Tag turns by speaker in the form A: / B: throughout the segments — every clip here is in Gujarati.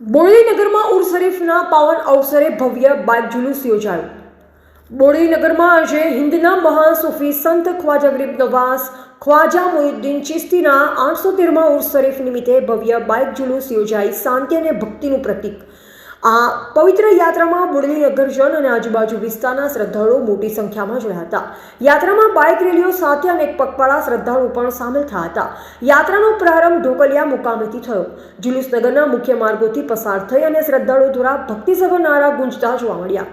A: બોડેલીનગરમાં ઉર શરીફના પાવન અવસરે ભવ્ય બાઇક જુલુસ યોજાયું. બોડેલીનગરમાં આજે હિન્દના મહાન સૂફી સંત ખ્વાજા ગરીબ નવાઝ ખ્વાજા મોહિદ્દીન ચિસ્તીના આઠસો તેરમાં ઉર શરીફ નિમિત્તે ભવ્ય બાઇક જુલુસ યોજાઈ શાંતિ અને ભક્તિનું પ્રતીક. આ પવિત્ર યાત્રામાં બુડલી નગરજન અને આજુબાજુ વિસ્તારના શ્રદ્ધાળુઓ મોટી સંખ્યામાં જોયા હતા. યાત્રામાં બાઇક રેલીઓ સાથે અનેક પગપાળા શ્રદ્ધાળુઓ પણ સામેલ થયા હતા. યાત્રાનો પ્રારંભ ઢોકલિયા મુકામેથી થયો. જુલુસ નગરના મુખ્ય માર્ગોથી પસાર થઈ અને શ્રદ્ધાળુઓ દ્વારા ભક્તિસભર નારા ગુંજતા જોવા મળ્યા.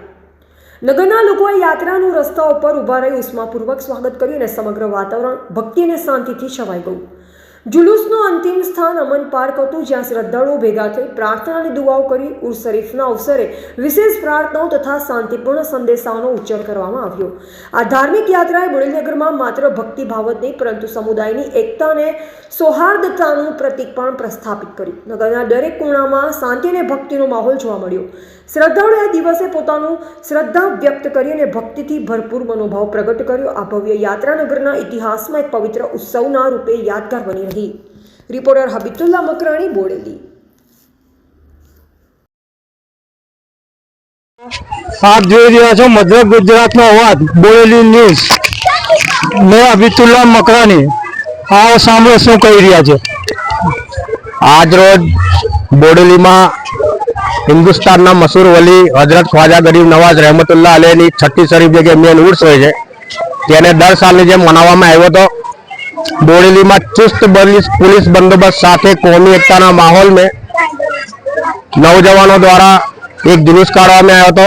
A: નગરના લોકોએ યાત્રાનું રસ્તા ઉપર ઊભા રહી ઉષ્માપૂર્વક સ્વાગત કર્યું અને સમગ્ર વાતાવરણ ભક્તિ અને શાંતિથી છવાઈ ગયું. જુલુસનું અંતિમ સ્થાન અમન પાર્ક હતું, જ્યાં શ્રદ્ધાળુઓ ભેગા થઈ પ્રાર્થના અને દુઆઓ કરી ઉર શરીફના અવસરે વિશેષ પ્રાર્થનાઓ તથા શાંતિપૂર્ણ સંદેશાઓનો ઉચ્ચાર કરવામાં આવ્યો. આ ધાર્મિક યાત્રાએ બોડેલીનગરમાં માત્ર ભક્તિભાવ જ નહીં, પરંતુ સમુદાયની એકતા અને સૌહાર્દતાનું પ્રતીક પણ પ્રસ્થાપિત કર્યું. નગરના દરેક ખૂણામાં શાંતિ અને ભક્તિનો માહોલ જોવા મળ્યો. શ્રદ્ધાળુએ આ દિવસે પોતાનું શ્રદ્ધા વ્યક્ત કરી અને ભક્તિથી ભરપૂર મનોભાવ પ્રગટ કર્યો. આ ભવ્ય યાત્રા ઇતિહાસમાં એક પવિત્ર ઉત્સવના રૂપે યાદગાર બની રહી રિપોર્ટર હબીતુલ્લા મકરાણી બોડેલી.
B: આપ જોઈ રહ્યા છો મધ્ય ગુજરાતનો અવાજ બોરેલી ન્યૂઝ. મેં અબિતુલ્લા મકરાની આવો સાંભળો શું કહી રહ્યા છે.
C: આજ રોજ બોડેલીમાં હિન્દુસ્તાનના મસૂર વલી હજરત ખ્વાજા ગરીબ નવાઝ રહેમતુલ્લાહ અલેની છઠ્ઠી શરીફ જગ્યાએ મેન ઉર્સ હોય છે, તેને દર સાલની જેમ મનાવવામાં આવ્યો હતો. બોડેલીમાં ચુસ્ત પોલીસ બંદોબસ્ત સાથે કોમી એકતાના માહોલ મેં નૌજવાનો દ્વારા એક જુલુસ કાઢવામાં આવ્યો હતો.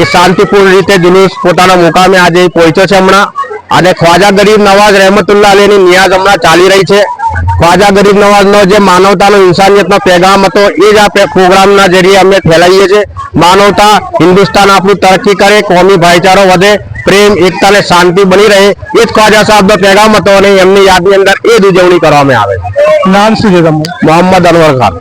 C: એ શાંતિપૂર્ણ રીતે જુલુસ પોતાના મુકામે આજે પહોંચ્યો છે હમણાં. અને ખ્વાજા ગરીબ નવાઝ રહેમતુલ્લા અલીની નિયાઝ હમણાં ચાલી રહી છે. ખ્વાજા ગરીબ નવાજનો જે માનવતાનો ઇન્સાનિયતનો પેગામ હતો એ જ આ પ્રોગ્રામના જરીએ અમે ફેલાવીએ છીએ. માનવતા હિન્દુસ્તાન આપણું તરક્કી કરે કોમી ભાઈચારો વધે પ્રેમ એકતા અને શાંતિ બની રહે એ જ ખ્વાજા સાહેબનો પેગામ હતો અને એમની યાદની અંદર એ જ ઉજવણી કરવામાં આવે છે.
B: નામ શું છે
C: મોહમ્મદ અનવર ખાન.